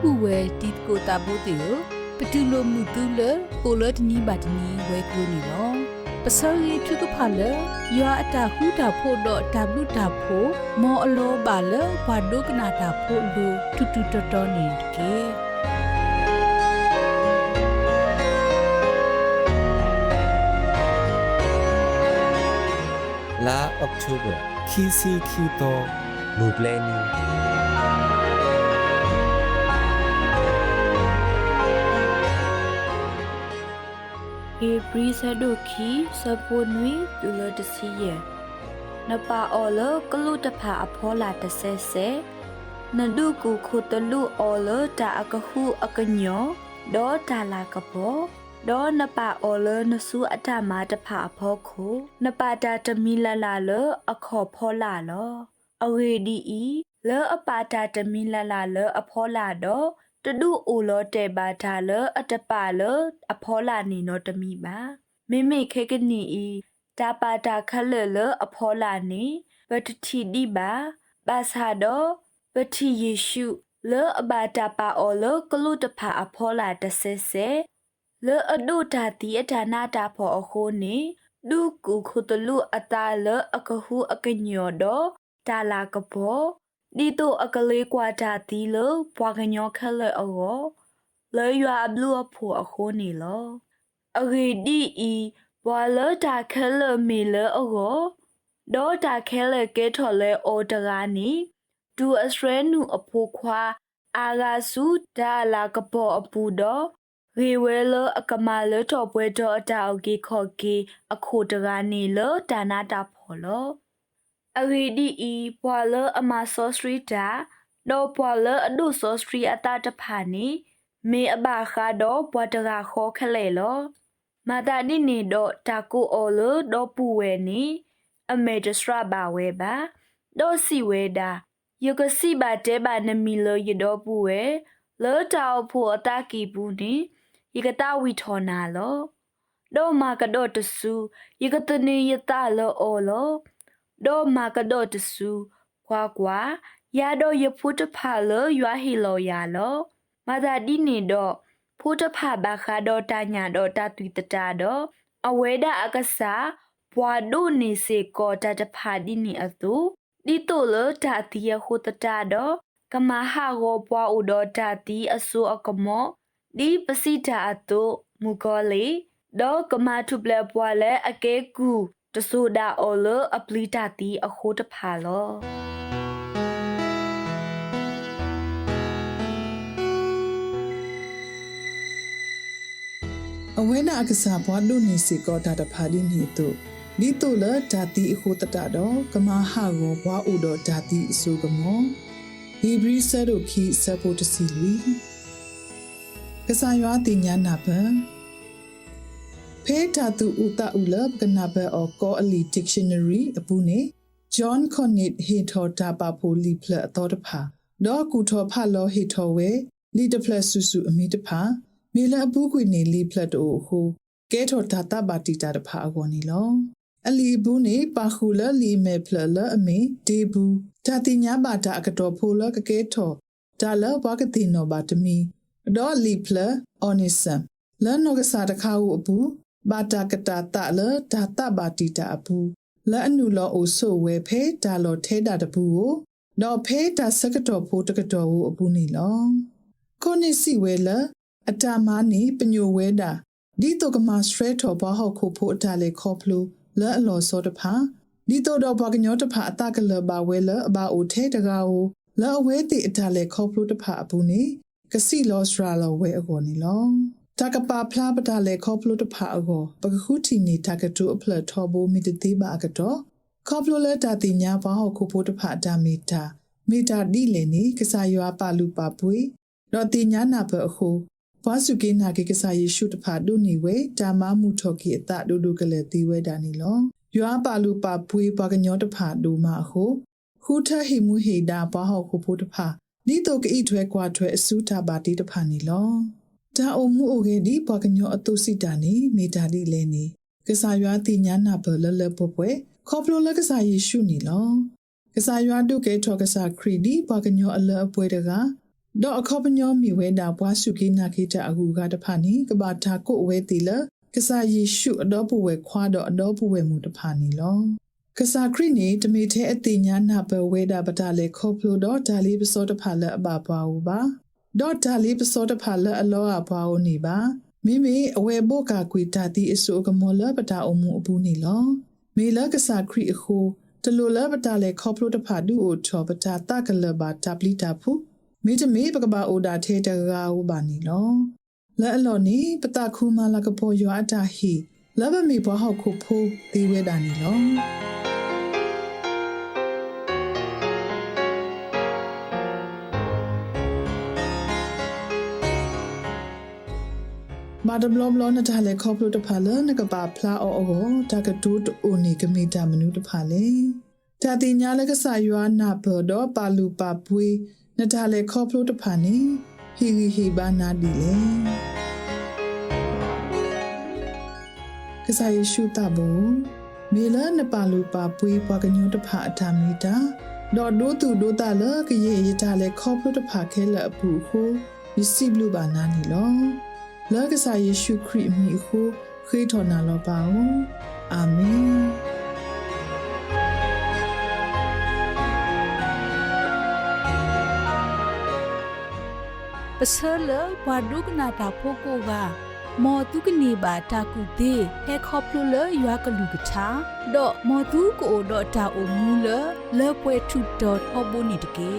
ပူဝဲတီကိုတာဘိုတေပတူလိုမှုတူလကိုလတနီဘာတနီဝဲကူနီလောပစောရီထုကဖာလယွာအတာဟူတာဖို့တော့တဘလူတာဖို့မောအလောပါလဘာဒုကနာတာဖို့လူတူတူတော်တော်နေကေ La October Kisi Kito Mugleni ေ ဘရီဆဒိုခီစပိုနွီတူလတစီယနပါအော်လကလုတဖာအဖောလာတဆဲဆဲနဒုကုခုတလူအော်လတာအကဟုအကညောဒေါ်တာလာကဘောဒေါ်နပါအော်လနဆူအထမတဖာအဖောခုနပါတာတမီလာလာလအခေါ်ဖောလာလောအဝေဒီဤလောအပါတာတမီလာလာလအဖောလာတော့ တဒုအိုလောတေဘာသာလအတပါလအဖောလာနေနောတမိပါမိမိခေကနီဤတာပါတာခလလအဖောလာနေပတတိဒီပါဘာသာတော့ပတိယေရှုလောအဘာတာပါအောလကလုတဖာအဖောလာတဆဲဆဲလောအဒုတာတိအဒါနာတာဖောအခုနေဒုကုခုတလူအတာလအကဟုအကညောတော့တာလာကဘော ဒီတော့အကလေးကွာတာတီလဘွာကညောခက်လအောလေရွာဘလူအဖို့အခုနေလောအဂေဒီဤဘွာလတာခဲလမီလအောဒေါ်တာခဲလကဲထော်လဲအော်တကားနီဒူအစရဲနုအဖို့ခွာအာဂါစုဒါလာကပေါ်အပူတော့ရေဝဲလအကမာလတော်ပွဲတော်အတောက်ကြီးခေါ်ကြီးအခုတကားနေလဒါနာတာဖော်လော အဂေဒီဤဘွာလအမဆောစထရီတာဒေါ်ဘွာလအဒုဆောစထရီအတာတဖာနီမေအဘာခါတော့ဘွာတကာခေါ်ခလဲလောမာတာဒီနေတော့တာကိုအော်လတော့ပူဝဲနီအမေဒစရာဘာဝဲပါတော့စီဝဲတာယကစီဘာတဲဘာနမီလရတော့ပူဝဲလောတောက်ဖို့အတာကီဘူးနီယကတာဝီထော်နာလောတော့မာကတော့တဆူယကတနေယတာလောအော်လော တော့မာကတော့တဆူကွာကွာရတော့ရဖို့တဖာလောရွာဟီလောရလောမာသာဒီနေတော့ဖိုးတဖဘာခါတော့တညာတော့တသွီတတာတော့အဝဲဒအကစားဘွာဒိုနေစေကောတတဖာဒီနေအသူဒီတိုလတာတီယခိုတတာတော့ကမဟာရောဘွာဥတော်တာတီအဆူအကမောဒီပစီတာအတုမူကောလေတော့ကမထုပလဘွာလဲအကဲကူ တဆူဒါအော်လအပလီတာတီအခိုတဖာလောအဝဲနာအကစားဘွားဒုန်နီစီကောတာတဖာဒီနီတုဒီတုလဓာတိအခုတတတော့ကမဟာရောဘွားဥတော်ဓာတိအစုကမောဟီဘရီဆဒုခီဆပိုတစီလီကစားရွာတင်ညာနာပ ဖေးဓာတုဥတဥလကနာဘအောကောအလီ dictionary အပူနေ John Connet ဟေထောတာပါဖိုလီဖလအတော်တဖာဒေါ်ကူထောဖလောဟေထောဝဲလီတဖလဆူဆူအမီတဖာမေလအပူးကွေနေလီဖလက်တိုဟိုကဲထော်တာတပါတီတာတဖာအကောနီလောအလီဘူးနေပါခူလလီမေဖလလအမေဒေဘူးတာတိညာဘာတာအကတော်ဖိုလကကဲထော်ဒါလဘကတိနောဘာတမီဒေါ်လီဖလအော်နီဆမ်လန်နောကစားတခါဟုအပူ ဘာတာကတာတလဒါတပါတီတာအပူလက်အနုလောအိုဆိုဝဲဖဲဒါလောထဲတာတပူကိုတော့ဖဲဒါစကတော်ဖိုးတကတော်ဟုအပူနေလောကိုနိစီဝဲလအတာမာနေပညိုဝဲတာဒီတော့ကမစထရထောဘဟောက်ခုဖို့အတာလေခေါပလူလဲအလောစောတဖာဒီတော့တော့ဘကညောတဖာအတကလဘဝဲလအဘာအိုထဲတကာအိုလဲအဝဲတိအတာလေခေါပလူတဖာအပူနေကစီလောစရာလောဝဲအကောနေလော တကပါဖလားပတာလေခေါပလူတဖာအကောပကခုတီနေတကတူအဖလထောဘိုမီတတိပါအကတော့ခေါပလူလဲတာတိညာဘဟောက်ခုဖို့တဖာအတာမီတာမီတာဒီလေနေကစားရွာပါလူပါပွေတော့တိညာနာဘအခုဘွားစုကိနာကေကဆာယေရှုတဖာဒုနေဝဲတာမမှုထော်ကီအတဒုဒုကလေတီဝဲတာနီလောယွာပါလူပါပွေးဘွားကညောတဖာဒူမဟုခူထဟိမှုဟေတာဘွားဟောက်ခုဖို့တဖာနီတော့ကိထွဲကွာထွဲအစုတာပါတီတဖာနီလော တာအုံမှုအိုကေဒီဘွားကညောအတုစိတာနီမေတာဒီလဲနီကဆာယွာတိညာနာဘလလပပွဲခေါပလိုလကဆာယေရှုနီလောကဆာယွာဒုကေထောကဆာခရီဒီဘွားကညောအလအပွဲတကဒေါ်အခေါပညောမီဝဲတာဘွားစုကိနာခိတအဟုကတဖာနီကဘာတာကိုဝဲတီလကစားယေရှုအတော်ပဝဲခွာတော့အတော်ပဝဲမှုတဖာနီလောကစားခရီနေတမေထဲအတိညာနာပဝဲတာပတာလေခေါပလိုတော့ဒါလီပစောတဖာလအဘပွားဦးပါ ဒေါ်ဒါလီပစောတဖာလအလောအပွားဦးနေပါမိမိအဝဲဘော့ကာကွေတာတီအစုကမောလပတာအမှုအပူနေလောမေလကစားခရီအခုတလူလပတာလေခေါပလိုတဖာဒူအိုထောပတာတကလဘာတပလီတာဖူမိတမေပကဘာအိုဒါထေတရာဝဘာနီလောလဲအလော်နီပတခုမလာကပေါ်ရွာတာဟီလဘမီဘဟောက်ခုဖိုးဒီဝဲတာနီလော မာဒဘလဘလနတလေခေါပလိုတဖာလနကပါဖလာအောအောတကတူတူအိုနီကမီတာမနုတဖာလေတာတိညာလကဆာယွာနာဘောဒပါလူပါပွေးနတလေခေါပလိုတဖာနေဟီဟီဟီဘာနာဒီလေကဆာယေရှုတဘောမေလနပါလူပါပွေးပွားကညောတဖာအထာမီတာဒေါ်ဒိုတူဒိုတာလကရေရတာလေခေါပလိုတဖာခဲလအပူခိုယစီဘလူဘာနာနီလော လောကဆာယေရှုခရစ်မီခိုခေထော်နာလောပါဦးအာမင်ပစလဘွာဒုကနာတာဖိုကိုကမောတုကနေပါတာကုသေးဟဲခေါပလူလရွာကလူကချာတော့မောတုကိုတော့တာအုံမူလလဲပွဲထုတော့ဟောဘုန်နီတကေ